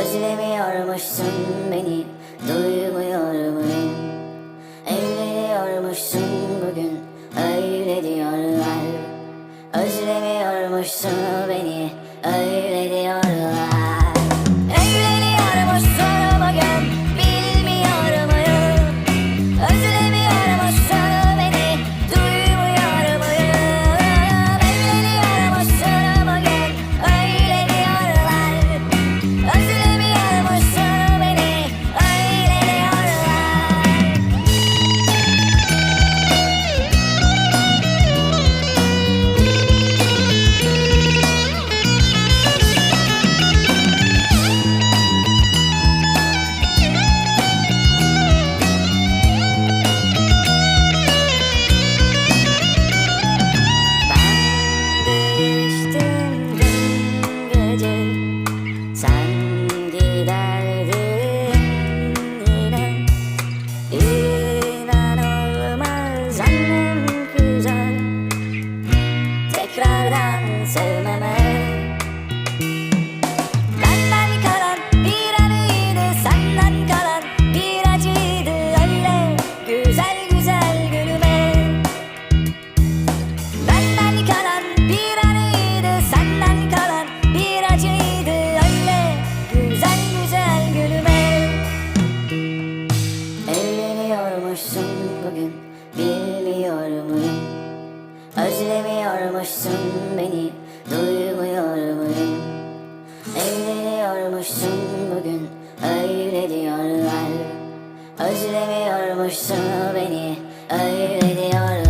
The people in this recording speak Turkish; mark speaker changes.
Speaker 1: Özlemiyormuşsun beni Duymuyorum. Evleniyormuşsun bugün Öyle diyorlar. Özlemiyormuşsun beni Öyle diyorlar. Evleniyormuşsun beni duymuyor muyum? Evleniyormuşsun bugün öyle diyorlar Özlemiyormuşsun beni öyle diyorlar